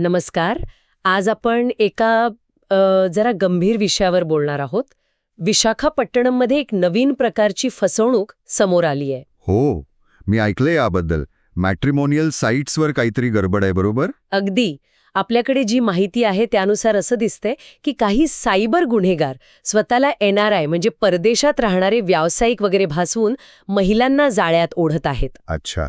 नमस्कार. आज आपण एका जरा गंभीर विषयावर बोलणार आहोत. विशाखापट्टणममध्ये एक नवीन प्रकारची फसवणूक समोर आली आहे. हो मी ऐकलंय याबद्दल. मॅट्रिमोनियल साईट्सवर काहीतरी गडबड आहे बरोबर? अगदी. आपल्याकडे जी माहिती आहे त्यानुसार असं दिसतंय की काही सायबर गुन्हेगार स्वतःला एन आर आय म्हणजे परदेशात राहणारे व्यावसायिक वगैरे भासवून महिलांना जाळ्यात ओढत आहेत. अच्छा.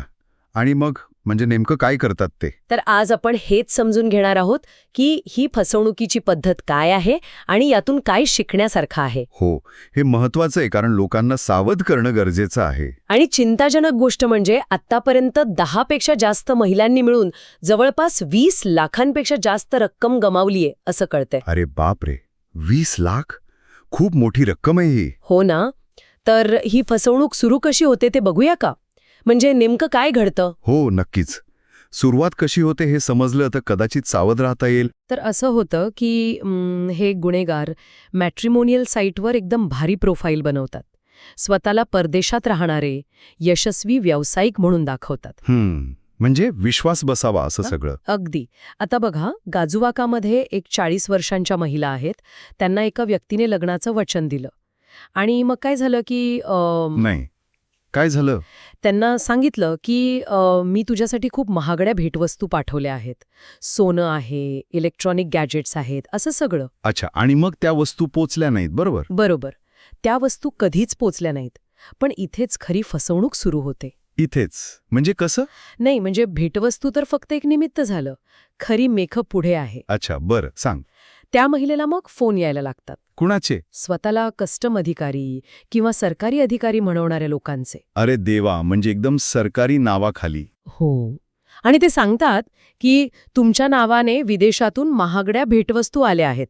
आणि मग? म्हणजे नेमकं काय करतात ते? तर आज आपण हेच समजून घेणार आहोत की ही फसवणुकीची पद्धत काय आहे आणि यातून काय शिकण्यासारखं आहे. हो हे महत्वाचं आहे कारण लोकांना सावध करणं गरजेचं आहे. आणि चिंताजनक गोष्ट म्हणजे आत्तापर्यंत दहापेक्षा जास्त महिलांनी मिळून जवळपास वीस लाखांपेक्षा जास्त रक्कम गमावलीये असं कळतंय. अरे बापरे वीस लाख? खूप मोठी रक्कम आहे ही. हो ना? तर ही फसवणूक सुरू कशी होते ते बघूया का? म्हणजे नेमकं काय घडतं? हो नक्कीच. सुरुवात कशी होते हे समजलं तर कदाचित सावध राहता येईल. तर असं होतं की हे गुन्हेगार मॅट्रिमोनियल साईटवर एकदम भारी प्रोफाईल बनवतात. स्वतःला परदेशात राहणारे यशस्वी व्यावसायिक म्हणून दाखवतात. हम्म म्हणजे विश्वास बसावा असं? सगळं. अगदी. आता बघा गाजुवाकामध्ये एक चाळीस वर्षांच्या महिला आहेत. त्यांना एका व्यक्तीने लग्नाचं वचन दिलं. आणि मग काय झालं की नाही. काय झालं? त्यांना सांगितलं की मी तुझ्यासाठी खूप महागड्या भेटवस्तू पाठवल्या आहेत. सोनं आहे इलेक्ट्रॉनिक गॅजेट्स आहेत असं सगळं. अच्छा आणि मग त्या वस्तू पोचल्या नाहीत बरोबर? बरोबर. त्या वस्तू कधीच पोचल्या नाहीत. पण इथेच खरी फसवणूक सुरू होते. इथेच? म्हणजे कसं? नाही म्हणजे भेटवस्तू तर फक्त एक निमित्त झालं. खरी मेकअप पुढे आहे. अच्छा बरं सांग. त्या महिलेला मग फोन यायला लागतात. कुणाचे? स्वतःला कस्टम अधिकारी किंवा सरकारी अधिकारी म्हणवणाऱ्या लोकांचे. अरे देवा म्हणजे एकदम सरकारी नावाखाली. हो. आणि ते सांगतात की तुमच्या नावाने विदेशातून महागड्या भेटवस्तू आल्या आहेत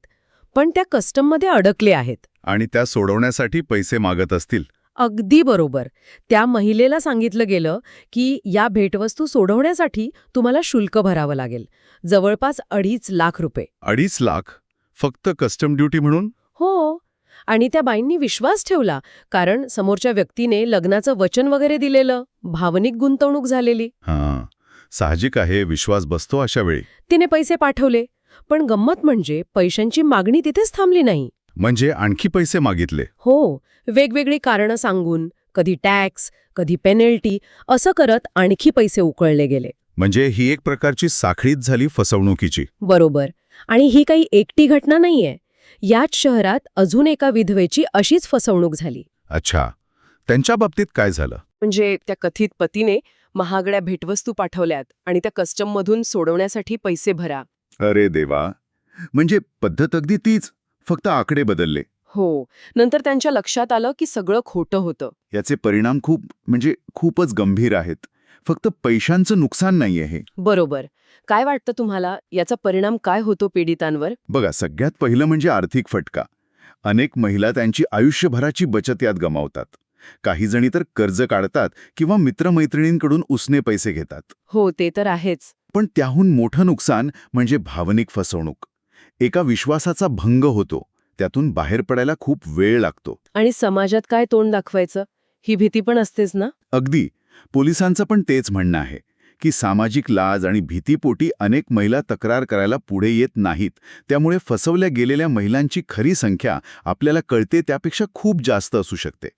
पण त्या कस्टममध्ये अडकले आहेत. आणि त्या सोडवण्यासाठी पैसे मागत असतील. अगदी बरोबर. त्या महिलेला सांगितलं गेलं की या भेटवस्तू सोडवण्यासाठी तुम्हाला शुल्क भरावं लागेल. जवळपास अडीच लाख रुपये. अडीच लाख? फक्त कस्टम ड्युटी म्हणून? हो. आणि त्या बाईंनी विश्वास ठेवला कारण समोरच्या व्यक्तीने लग्नाचं वचन वगैरे दिलेलं भावनिक गुंतवणूक झालेली. हां. साहजिक आहे विश्वास बसतो अशा वेळी. तिने पैसे पाठवले पण गंमत म्हणजे पैशांची मागणी तिथेच थांबली नाही. म्हणजे आणखी पैसे मागितले. हो वेगवेगळी कारणं सांगून कधी टॅक्स कधी पेनल्टी असं करत आणखी पैसे उकळले गेले. म्हणजे ही एक प्रकारची साखळीच झाली फसवणुकीची. बरोबर. आणि ही काही एकटी घटना नाहीये. याच शहरात अजून एका विधवेची अशीच फसवणूक झाली. अच्छा. त्यांच्या बाबतीत काय झालं? म्हणजे त्या कथित पतीने महागड्या भेटवस्तू पाठवल्यात आणि त्या कस्टममधून सोडवण्यासाठी पैसे भरा. अरे देवा. म्हणजे पद्धत अगदी तीच फक्त आकडे बदलले. हो. नंतर त्यांच्या लक्षात आलं की सगळं खोटं होतं. याचे परिणाम खूप म्हणजे खूपच गंभीर आहेत. फक्त पैशांचं नुकसान नाही आहे बरोबर. काय वाटतं तुम्हाला? याचा परिणाम काय होतो पीडितांवर? बघा सगळ्यात पहिलं म्हणजे आर्थिक फटका. अनेक महिला त्यांची आयुष्यभराची बचत यात गमावतात. काही जणी तर कर्ज काढतात किंवा मित्रमैत्रिणींकडून उसने पैसे घेतात. हो ते तर आहेच. पण त्याहून मोठं नुकसान म्हणजे भावनिक फसवणूक. एका विश्वासाचा भंग होतो. त्यातून बाहेर पडायला खूप वेळ लागतो. आणि समाजात काय तोंड दाखवायचं? ही भीती पण असतेच ना? अगदी. पोलिसांचं पण तेच म्हणणं आहे की सामाजिक लाज आणि भीतीपोटी अनेक महिला तक्रार करायला पुढे येत नाहीत. त्यामुळे फसवल्या गेलेल्या महिलांची खरी संख्या आपल्याला कळते त्यापेक्षा खूप जास्त असू शकते.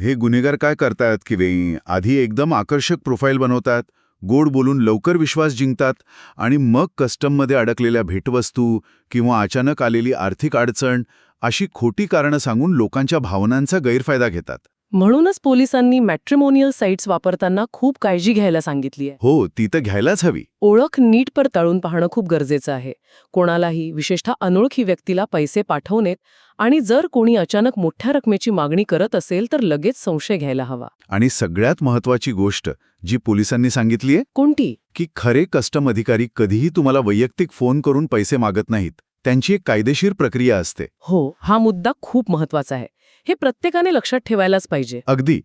हे गुन्हेगार काय करतायत की वे आधी एकदम आकर्षक प्रोफाईल बनवतात गोड बोलून लवकर विश्वास जिंकतात आणि मग कस्टममध्ये अडकलेल्या भेटवस्तू किंवा अचानक आलेली आर्थिक अडचण अशी खोटी कारणं सांगून लोकांच्या भावनांचा गैरफायदा घेतात. म्हणूनच पोलिसांनी मॅट्रिमोनियल साईट्स वापरताना खूप काळजी घ्यायला सांगितली आहे. हो ती तर घ्यायलाच हवी. ओळख नीट परताळून पाहणं खूप गरजेचं आहे. कोणालाही विशेषतः अनोळखी व्यक्तीला पैसे पाठवणेत आणि जर कोणी अचानक मोठ्या रकमेची मागणी करत असेल तर लगेच संशय घ्यायला हवा. आणि सगळ्यात महत्वाची गोष्ट जी पोलिसांनी सांगितलीये कोणती? की खरे कस्टम अधिकारी कधीही तुम्हाला वैयक्तिक फोन करून पैसे मागत नाहीत. त्यांची एक कायदेशीर प्रक्रिया असते. हो हा मुद्दा खूप महत्त्वाचा आहे. हे प्रत्येकाने लक्षात ठेवायलाच पाहिजे. अगदी.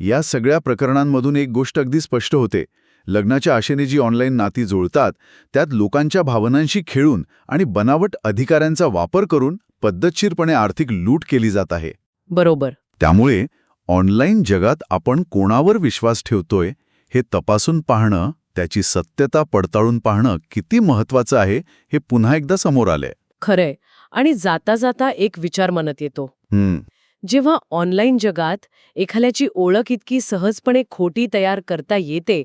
या सगळ्या प्रकरणांमधून एक गोष्ट अगदी स्पष्ट होते. लग्नाच्या आशेने जी ऑनलाईन नाती जुळतात त्यात लोकांच्या भावनांशी खेळून आणि बनावट अधिकाऱ्यांचा वापर करून पद्धतशीरपणे आर्थिक लूट केली जात आहे. बरोबर. त्यामुळे ऑनलाईन जगात आपण कोणावर विश्वास ठेवतोय हे तपासून पाहणं त्याची सत्यता पडताळून पाहणं किती महत्वाचं आहे हे पुन्हा एकदा समोर आलंय. खरंय. आणि जाता जाता एक विचार मनात येतो. जेव्हा ऑनलाईन जगात एखाद्याची ओळख इतकी सहजपणे खोटी तयार करता येते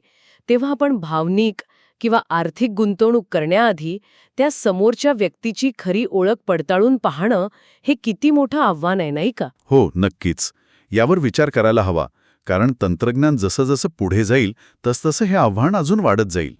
तेव्हा आपण भावनिक किंवा आर्थिक गुंतवणूक करण्याआधी त्या समोरच्या व्यक्तीची खरी ओळख पडताळून पाहणं हे किती मोठं आव्हान आहे नाही का? हो नक्कीच. यावर विचार करायला हवा कारण तंत्रज्ञान जसं जसं पुढे जाईल तसतसं हे आव्हान अजून वाढत जाईल.